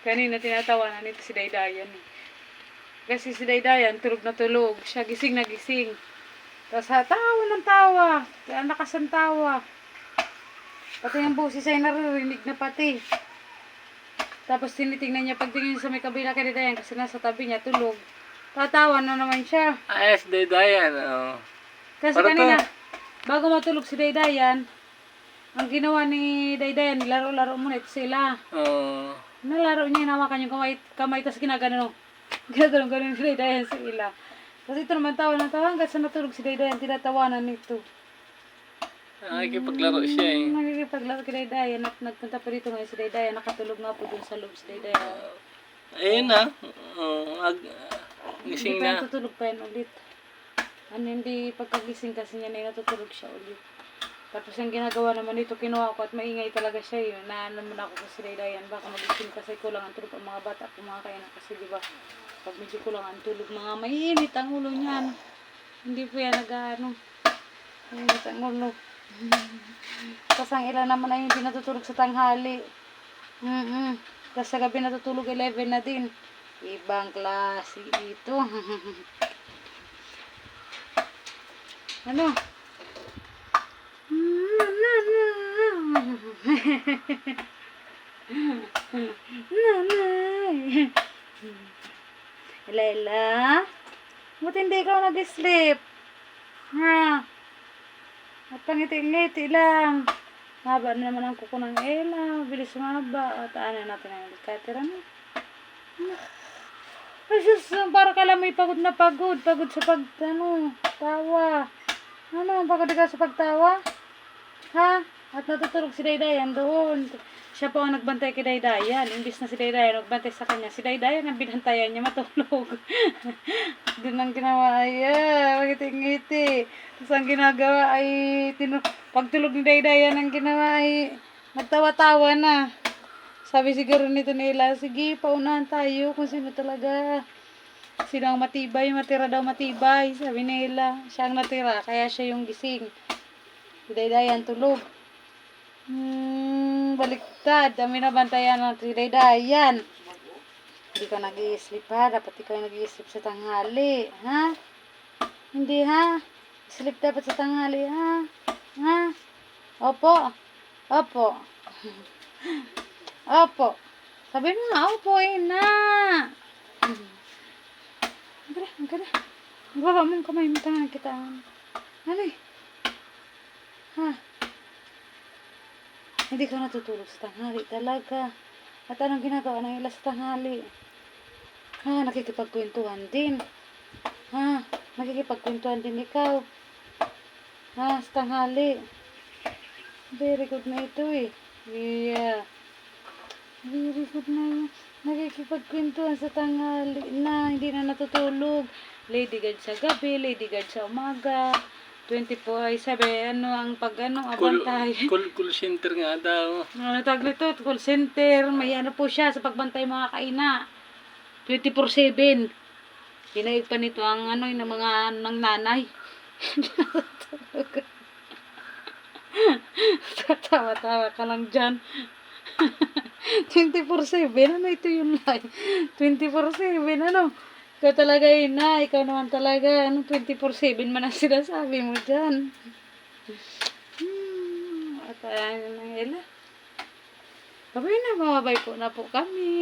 Kanina tinatawanan nito si Daydayan. eh. Kasi si Daydayan, tulog na tulog. Siya gising na gising. Tapos ha, tawa ng tawa. Ang lakas ng tawa. Pati yung boses ay naririnig na pati. Tapos tinitingnan niya, pagtingin sa may kabila kay Daydayan kasi nasa tabi niya, tulog. Tatawa na naman siya. Ayos, Daydayan. Oh. Kasi Para to. kanina, bago matulog si Daydayan, ang ginawa ni Daydayan, nilaro-laro muna ito sila. Oh. Nalaro niya, hinawakan yung kamay, kamay tapos ginagano. Ginagano ganun si Daydayan sa ila. Tapos ito naman tawa ng tawa hanggang sa natulog si Daydayan, tinatawanan nito. Nakikipaglaro siya eh. Nagigipaglaro kay Daydayan at nagpunta pa dito ngayon si Daydayan, nakatulog nga po dun sa loob si Daydayan. Ayun na. Oh, ag, gising Hindi pa na. natutulog pa yan ulit. Ano, hindi pagkagising kasi niya na natutulog siya ulit. Tapos yung ginagawa naman dito, kinuha ko at maingay talaga siya yun. Naano muna ako kasi Daydayan, baka magising kasi kulang ang tulog ang mga bata, kumakain na kasi di ba pag medyo kulang ang tulog, mga maiinit ang ulo niyan. Hindi po yan nag-ano. Mainit ang ulo. Tapos ang ilan naman ay hindi natutulog sa tanghali. Mm Tapos sa gabi natutulog 11 na din. Ibang klase ito. ano? Nanay. Layla? Ba't hindi ka nag-sleep? Ha? At pangiti-ngiti lang. Haba na naman ang kuko ng Ella. Bilis maba. At ano natin ang katira mo. Ay, sus, para ka lang may pagod na pagod. Pagod sa pag, ano, tawa. Ano, pagod ka sa pagtawa? Ha? At natutulog si Daydayan doon. Siya po ang nagbantay kay Daydayan. Imbis na si Daydayan nagbantay sa kanya. Si Daydayan ang binantayan niya matulog. doon ang ginawa ay, ah, ngiti-ngiti. Tapos ang ginagawa ay, tinu pagtulog ni Daydayan ang ginawa ay, nagtawa-tawa na. Sabi siguro nito nila, sige, paunahan tayo kung sino talaga. Sino ang matibay, matira daw matibay. Sabi nila, siya ang natira, kaya siya yung gising. Si Daydayan tulog. Hmm, baliktad. Kami nabantayan ng si Daydayan. Hindi ka nag-i-sleep ha. Dapat ikaw nag sleep sa tanghali. Ha? Hindi ha? Sleep dapat sa tanghali ha? Ha? Opo. Opo. Opo. Sabi mo nga, opo eh na. Ang ganda, ang ganda. Baba mo ang kamay mo, tangan kita. Ano eh? Hindi ka natutulog sa tanghali talaga. At anong ginagawa ng ila sa tanghali? Ha, nakikipagkwentuhan din. Ha, nakikipagkwentuhan din ikaw. Ha, sa tanghali. Very good na ito eh. Yeah. Very good na yun. Nakikipagkwentuhan sa tanghali na hindi na natutulog. Lady guard sa gabi, lady guard sa umaga. 24 ay sabi, ano ang pag ano, Call, abantay. call, call center nga daw. Ano tawag nito? Call center. May ano po siya sa pagbantay mga kaina. 24-7. Pinaig pa nito ang ano yung mga ng nanay. Tawa-tawa ka lang dyan. 24-7. Ano ito yung line? 24-7. Ano? Ikaw talaga yun na. Ikaw naman talaga. Ano 24-7 man ang sinasabi mo dyan. Hmm, at ayan na Ella. Babay na, babay po na po kami.